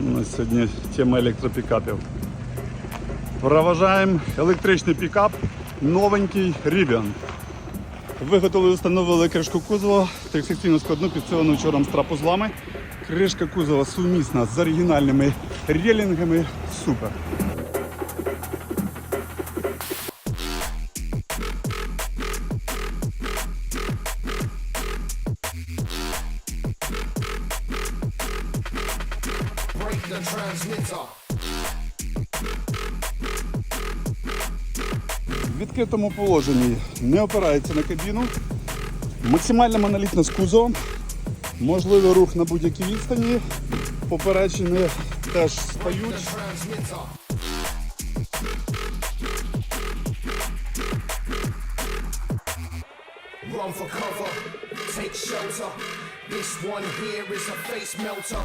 У нас сьогодні тема електропікапів. Проважаємо електричний пікап, новенький Rivian. Виготовили, встановили кришку кузова, тексактивну складну підсилену чором страпузлами. Кришка кузова сумісна з оригінальними релінгами. Супер. The transmitter. В відкритому положенні не опирається на кабіну. Максимальна монолітна з кузовом. Можливий рух на будь-якій відстані. Поперечини теж стають. Run for cover, take shelter. This one here is a face melter.